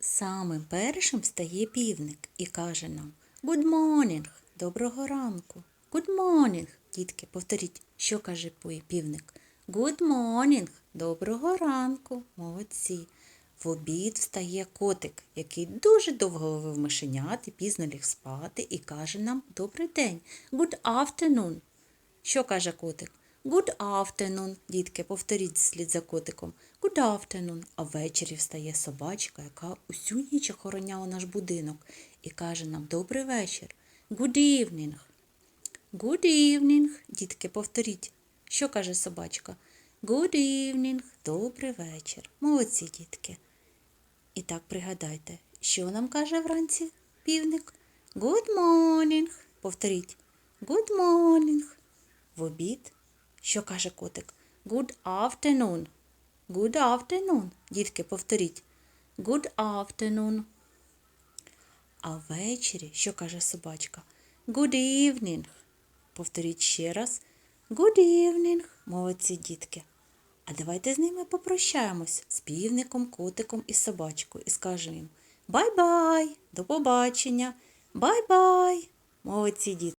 Самим першим встає півник і каже нам Good morning, доброго ранку. Good morning, дітки, повторіть, що каже півник. Good morning, доброго ранку, молодці. В обід встає котик, який дуже довго ловив мишенят і пізно ліг спати і каже нам Добрий день. Good afternoon. Що каже котик? Good afternoon, дітки, повторіть слід за котиком. Good afternoon. А ввечері встає собачка, яка усю ніч охороняла наш будинок, і каже нам Добрий вечір. Good evening. Good evening. Дітки, повторіть. Що каже собачка? Good evening. Добрий вечір. Молодці, дітки. І так пригадайте, що нам каже вранці півник? Good morning. Повторіть. Good morning. В обід. Що каже котик? Good afternoon. Good afternoon. Дітки, повторіть. Good afternoon. А ввечері, що каже собачка? Good evening. Повторіть ще раз. Good evening. Молодці дітки. А давайте з ними попрощаємось з півником, котиком і собачкою і скажемо їм бай-бай, до побачення, бай-бай. Молодці дітки.